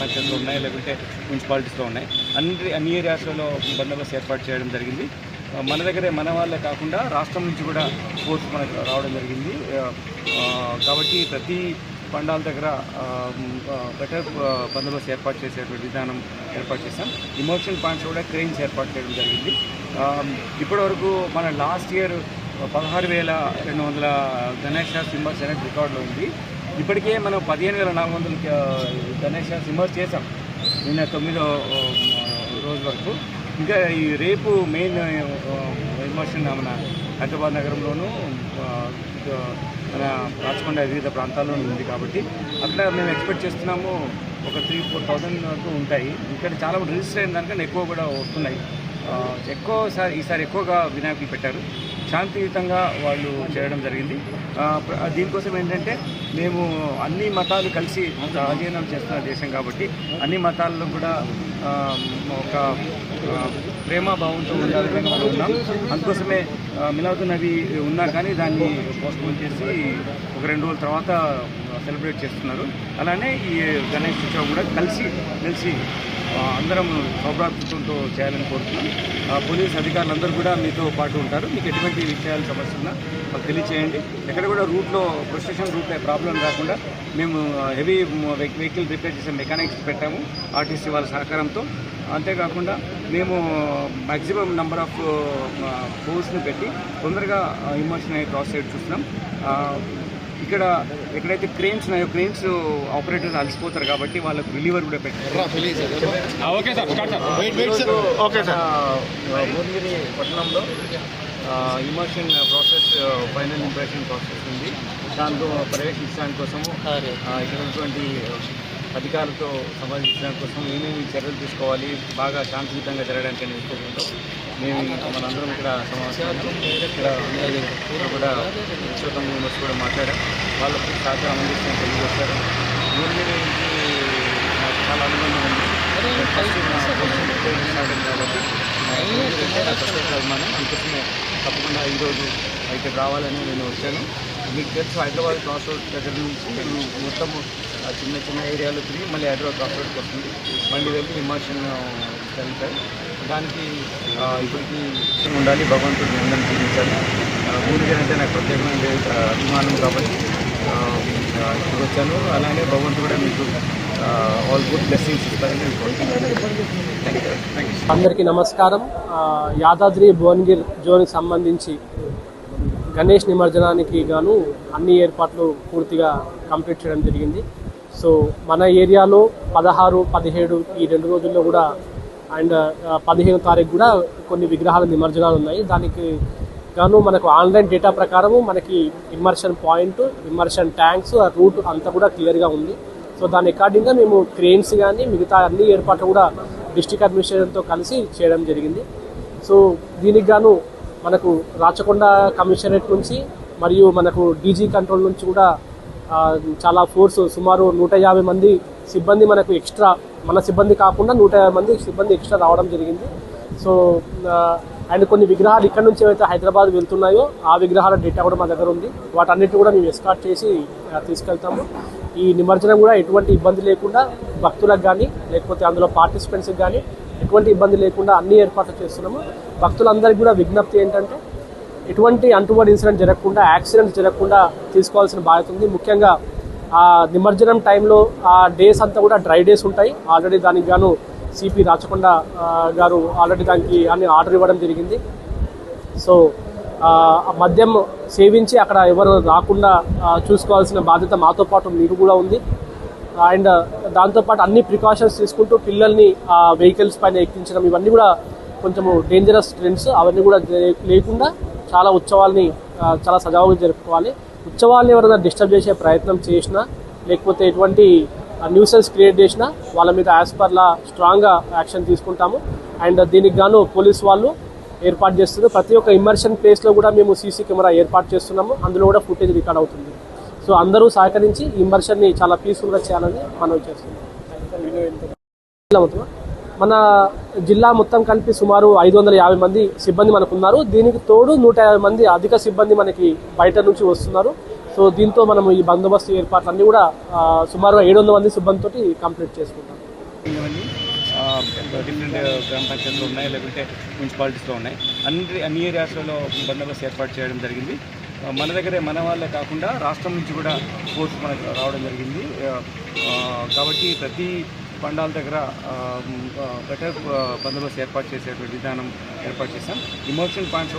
పంచాయతీలో ఉన్నాయి లేకుంటే మున్సిపాలిటీస్లో ఉన్నాయి. అన్ని అన్ని ఏరియాస్లలో బందోబస్తు ఏర్పాటు చేయడం జరిగింది. మన దగ్గరే మన వాళ్ళే కాకుండా రాష్ట్రం నుంచి కూడా ఫోర్స్ మనకు రావడం జరిగింది. కాబట్టి ప్రతి పండాల దగ్గర బెటర్ బందోబస్తు ఏర్పాటు చేసేటువంటి విధానం ఏర్పాటు చేశాం. ఇమోషన్ పాయింట్స్ కూడా క్రెయిన్స్ ఏర్పాటు చేయడం జరిగింది. ఇప్పటివరకు మన లాస్ట్ ఇయర్ పదహారు వేల రెండు వందల గణేష సింబర్స్ అనేది రికార్డులో ఉంది. ఇప్పటికే మనం పదిహేను వేల నాలుగు వందల గణేష్ సింబర్స్ చేసాం నిన్న తొమ్మిదో రోజు వరకు. ఇంకా ఈ రేపు మెయిన్ ఎమోషన్ మన హైదరాబాద్ నగరంలోనూ మన రాచకొండ వివిధ ప్రాంతాల్లోనూ ఉంది కాబట్టి అక్కడ మేము ఎక్స్పెక్ట్ చేస్తున్నాము ఒక త్రీ ఫోర్ థౌజండ్ వరకు ఉంటాయి. ఇక్కడ చాలా రిజిస్టర్ అయిన దానికన్నా ఎక్కువ కూడా వస్తున్నాయి. ఎక్కువ సార్ ఈసారి ఎక్కువగా వినాయకులు పెట్టారు. శాంతియుతంగా వాళ్ళు చేయడం జరిగింది. దీనికోసం ఏంటంటే మేము అన్ని మతాలు కలిసి అధ్యయనం చేస్తున్న దేశం కాబట్టి అన్ని మతాల్లో కూడా ఒక ఆ, ప్రేమాభావంతో ఉండాలని మనం ఉన్నాం. అందుకోసమే మిలాదు నవి ఉన్నా కానీ దాన్ని పోస్ట్పోన్ చేసి ఒక రెండు రోజుల తర్వాత సెలబ్రేట్ చేస్తున్నారు. అలానే ఈ గణేష్ ఉత్సవం కూడా కలిసి కలిసి అందరం సౌభ్రాతృత్వంతో చేయాలని కోరుతున్నాం. పోలీస్ అధికారులందరూ కూడా మీతో పాటు ఉంటారు. మీకు ఎటువంటి విషయాలు సమస్య ఉన్నా మాకు తెలియచేయండి. ఎక్కడ కూడా రూట్లో ప్రొస్టేషన్ రూట్లో ప్రాబ్లం రాకుండా మేము హెవీ వెహికల్ రిపేర్ చేసే మెకానిక్స్ పెట్టాము ఆర్టీసీ వాళ్ళ సహకారంతో. అంతేకాకుండా మేము మ్యాక్సిమం నెంబర్ ఆఫ్ ఫోర్స్ని పెట్టి తొందరగా ఇమోషన్ అయ్యే ప్రాసెస్ సైడ్ చూస్తున్నాం. ఇక్కడ ఎక్కడైతే క్రెయిన్స్ ఉన్నాయో క్రెయిన్స్ ఆపరేటర్స్ అలసిపోతారు కాబట్టి వాళ్ళకు రిలీవర్ కూడా పెట్టారు. ఓకే భువనగిరి పట్టణంలో immersion process final impression process ఉంది. దాంతో పర్యవేక్షించడానికి కోసము ఆ, ఇక్కడ ఉన్నటువంటి అధికారులతో సంబంధించడానికి కోసం ఏమేమి చర్యలు తీసుకోవాలి బాగా శాంతియుతంగా జరగడానికి అనే ఉద్దేశంతో మేము మనందరం ఇక్కడ సమావేశం ఇక్కడ అందరూ కూడా విశ్వతం మెంబర్స్ కూడా మాట్లాడాం వాళ్ళకు సహకారం అందిస్తున్న తెలియజేశారు. భువనగిరికి నాకు చాలా అనుబంధం ఉంది. కాబట్టి ప్రత్యేక అభిమానం అందుకోసమే తప్పకుండా ఈరోజు ఇక్కడ రావాలని నేను వచ్చాను. మీకు తెలుసు హైదరాబాద్ క్రాస్ రోడ్ దగ్గర నుంచి మొత్తం చిన్న చిన్న ఏరియాలో తిరిగి మళ్ళీ హైదరాబాద్ క్రాస్ రోడ్కి వస్తుంది. మళ్ళీ వెళ్ళి విమర్శన వెళ్తాయి దానికి ఇప్పటికి ఉండాలి. భగవంతుడు అందరిని జీవించాలి. భూమికి అంటే నాకు ప్రత్యేకమైన అభిమానం కాబట్టి ఇప్పుడు వచ్చాను అలానే భగవంతుడు కూడా మీకు ఆల్ గుడ్ బ్లెస్సింగ్స్ ఇస్తారని అందరికీ నమస్కారం. యాదాద్రి భువన్గిర్ జోన్కి సంబంధించి గణేష్ నిమజ్జనానికి గాను అన్ని ఏర్పాట్లు పూర్తిగా కంప్లీట్ చేయడం జరిగింది. సో మన ఏరియాలో పదహారు పదిహేడు ఈ రెండు రోజుల్లో కూడా అండ్ పదిహేను తారీఖు కూడా కొన్ని విగ్రహాల నిమజ్జనాలు ఉన్నాయి. దానికి గాను మనకు ఆన్లైన్ డేటా ప్రకారము మనకి ఇమ్మర్షన్ పాయింట్ ఇమ్మర్షన్ ట్యాంక్స్ ఆ రూట్ అంతా కూడా క్లియర్గా ఉంది. సో దాని అకార్డింగ్గా మేము క్రెయిన్స్ కానీ మిగతా అన్ని ఏర్పాట్లు కూడా డిస్టిక్ అడ్మినిస్ట్రేషన్తో కలిసి చేయడం జరిగింది. సో దీనికి గాను మనకు రాచకొండ కమిషనరేట్ నుంచి మరియు మనకు డీజీ కంట్రోల్ నుంచి కూడా చాలా ఫోర్స్ సుమారు నూట యాభై మంది సిబ్బంది మనకు ఎక్స్ట్రా మన సిబ్బంది కాకుండా నూట యాభై మంది సిబ్బంది ఎక్స్ట్రా రావడం జరిగింది. సో అండ్ కొన్ని విగ్రహాలు ఇక్కడ నుంచి ఏవైతే హైదరాబాద్ వెళ్తున్నాయో ఆ విగ్రహాల డేటా కూడా మా దగ్గర ఉంది. వాటన్నిటి కూడా మేము ఎస్కాట్ చేసి తీసుకెళ్తాము. ఈ నిమజ్జనం కూడా ఎటువంటి ఇబ్బంది లేకుండా భక్తులకు కానీ లేకపోతే అందులో పార్టిసిపెంట్స్కి కానీ ఎటువంటి ఇబ్బంది లేకుండా అన్ని ఏర్పాట్లు చేస్తున్నాము. భక్తులందరికీ కూడా విజ్ఞప్తి ఏంటంటే ఎటువంటి అంటుబడి ఇన్సిడెంట్ జరగకుండా యాక్సిడెంట్ జరగకుండా తీసుకోవాల్సిన బాధ్యత ఉంది. ముఖ్యంగా ఆ నిమజ్జనం టైంలో ఆ డేస్ అంతా కూడా డ్రై డేస్ ఉంటాయి. ఆల్రెడీ దానికి గాను సిపి రాచకొండ గారు ఆల్రెడీ దానికి అన్ని ఆర్డర్ ఇవ్వడం జరిగింది. సో మద్యం సేవించి అక్కడ ఎవరు రాకుండా చూసుకోవాల్సిన బాధ్యత మాతో పాటు మీకు కూడా ఉంది. అండ్ దాంతోపాటు అన్ని ప్రికాషన్స్ తీసుకుంటూ పిల్లల్ని వెహికల్స్ పైన ఎక్కించడం ఇవన్నీ కూడా కొంచెము డేంజరస్ ట్రెండ్స్ అవన్నీ కూడా లే- లేకుండా చాలా ఉత్సవాల్ని చాలా సజావుగా జరుపుకోవాలి. ఉత్సవాల్ని ఎవరైనా డిస్టర్బ్ చేసే ప్రయత్నం చేసినా లేకపోతే ఎటువంటి న్యూసెన్స్ క్రియేట్ చేసిన వాళ్ళ మీద యాజ్ పర్లా స్ట్రాంగ్గా యాక్షన్ తీసుకుంటాము. అండ్ దీనికి గాను పోలీస్ వాళ్ళు ఏర్పాటు చేస్తున్నారు. ప్రతి ఒక్క ఇమర్షన్ ప్లేస్లో కూడా మేము సీసీ కెమెరా ఏర్పాటు చేస్తున్నాము. అందులో కూడా ఫుటేజ్ రికార్డ్ అవుతుంది. సో అందరూ సహకరించి ఇమర్షన్ని చాలా పీస్ఫుల్గా చేయాలని మనం చేస్తున్నాం. మన జిల్లా మొత్తం కలిపి సుమారు ఐదు వందల యాభై మంది సిబ్బంది మనకు ఉన్నారు. దీనికి తోడు నూట యాభై మంది అధిక సిబ్బంది మనకి బయట నుంచి వస్తున్నారు. సో దీంతో మనం ఈ బందోబస్తు ఏర్పాట్లన్నీ కూడా సుమారుగా ఏడు వందల మంది సిబ్బందితో కంప్లీట్ చేసుకుంటాం. డిఫరెంట్ uh, గ్రామ పంచాయతీలు ఉన్నాయి లేకుంటే మున్సిపాలిటీస్లో ఉన్నాయి. అన్ని అన్ని ఏరియాస్లలో బందోబస్తు ఏర్పాటు చేయడం జరిగింది. మన దగ్గరే మన వాళ్ళే కాకుండా రాష్ట్రం నుంచి కూడా ఫోర్స్ మనకు రావడం జరిగింది. కాబట్టి ప్రతి పండాల దగ్గర బెటర్ బందోబస్తు ఏర్పాటు చేసేటువంటి విధానం ఏర్పాటు చేశాం. Emotion points